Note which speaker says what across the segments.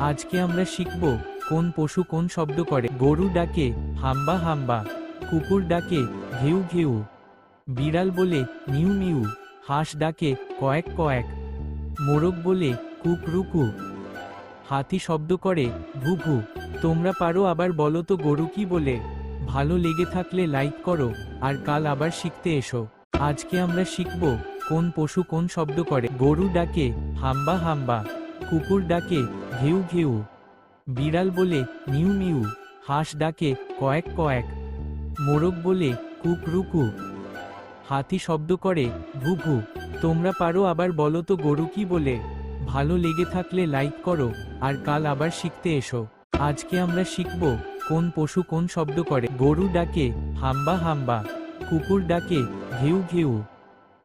Speaker 1: আজকে আমরা শিখব কোন পশু কোন শব্দ করে। গরু ডাকে, হাম্বা হাম্বা। কুকুর ডাকে, ঘেউ ঘেউ। বিড়াল বলে, মিউ মিউ। হাঁস ডাকে, কয়েক কয়েক। মোরগ বলে, কুক রুকু। হাতি শব্দ করে ভু ভু তোমরা পারো আবার বলো তো গরু কি বলে। ভালো লেগে থাকলে লাইক করো, আর কাল আবার শিখতে এসো। আজকে আমরা শিখব কোন পশু কোন শব্দ করে। গরু ডাকে, হাম্বা হাম্বা। কুকুর ডাকে ঘেউ ঘেউ। বিড়াল বলে মিউ মিউ, হাঁস ডাকে কয়েক কয়েক। মোরগ বলে কুক রুকু। হাতি শব্দ করে ভু ভু তোমরা পারো আবার বলো তো গরু কি বলে। ভালো লেগে থাকলে লাইক করো, আর কাল আবার শিখতে এসো। আজকে আমরা শিখব কোন পশু কোন শব্দ করে। গরু ডাকে হাম্বা হাম্বা, কুকুর ডাকে ঘেউ ঘেউ।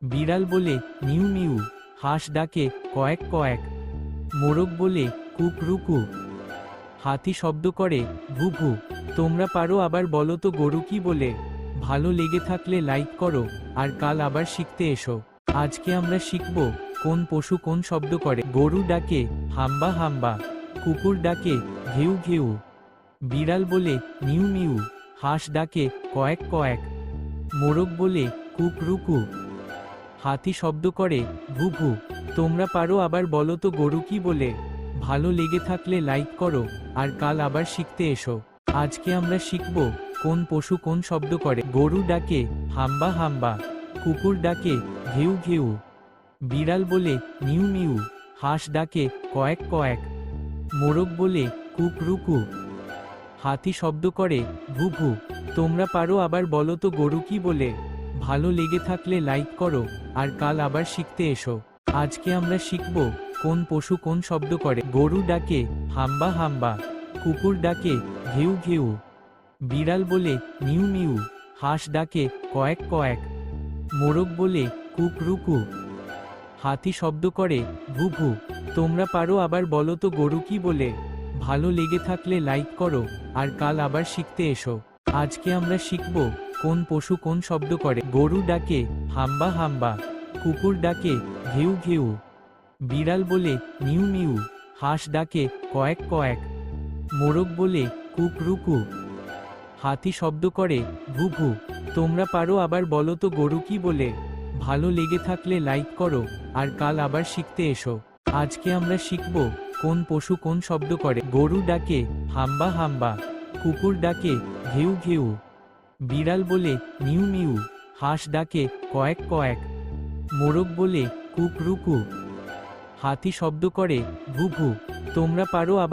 Speaker 1: বিড়াল বলে মিউ মিউ, হাঁস ডাকে কয়েক কয়েক। মোরগ বলে কুক রুকু। হাতি শব্দ করে ভু ভু তোমরা পারো আবার বলো তো গরু কি বলে। ভালো লেগে থাকলে লাইক করো, আর কাল আবার শিখতে এসো। আজকে আমরা শিখব কোন পশু কোন শব্দ করে। গরু ডাকে, হাম্বা হাম্বা। কুকুর ডাকে, ঘেউ ঘেউ। বিড়াল বলে, মিউ মিউ। হাঁস ডাকে, কয়েক কয়েক। মোরগ বলে, কুক রুকু। হাতি শব্দ করে ভু ভু তোমরা পারো আবার বলো তো গরু কি বলে। ভালো লেগে থাকলে লাইক করো, আর কাল আবার শিখতে এসো। আজকে আমরা শিখব কোন পশু কোন শব্দ করে। গরু ডাকে, হাম্বা হাম্বা। কুকুর ডাকে, ঘেউ ঘেউ। বিড়াল বলে, মিউ মিউ। হাঁস ডাকে, কয়েক কয়েক। মোরগ বলে, কুক রুকু। হাতি শব্দ করে ভু ভু তোমরা পারো আবার বলো তো গরু কি বলে। ভালো লেগে থাকলে লাইক করো, আর কাল আবার শিখতে এসো। আজকে আমরা শিখব কোন পশু কোন শব্দ করে? গরু ডাকে, হাম্বা হাম্বা। কুকুর ডাকে, ঘেউ ঘেউ। বিড়াল বলে, মিউ মিউ। হাঁস ডাকে, কয়েক কয়েক। মোরগ বলে, কুক রুকু। হাতি শব্দ করে, ভু ভু। তোমরা পারো আবার বলো তো গরু কি বলে? ভালো লেগে থাকলে লাইক করো, আর কাল আবার শিখতে এসো। আজকে আমরা শিখব, কোন পশু কোন শব্দ করে। গরু ডাকে, হাম্বা হাম্বা। কুকুর ডাকে, ঘেউ ঘেউ। বিড়াল বলে মিউ মিউ, হাঁস ডাকে কয়েক কয়েক, মোরগ বলে কুক রুকু, হাতি শব্দ করে ভু ভু, তোমরা পারো আবার বলো তো গরু কি বলে, ভালো লেগে থাকলে লাইক করো, আর কাল আবার শিখতে এসো। আজকে আমরা শিখব কোন পশু কোন শব্দ করে, গরু ডাকে হাম্বা হাম্বা, কুকুর ডাকে ঘেউ ঘেউ, বিড়াল বলে মিউ মিউ, হাঁস ডাকে কয়েক কয়েক, মোরগ বলে কুক রুকু। হাতি শব্দ করে ভু ভু তোমরা পারো আবার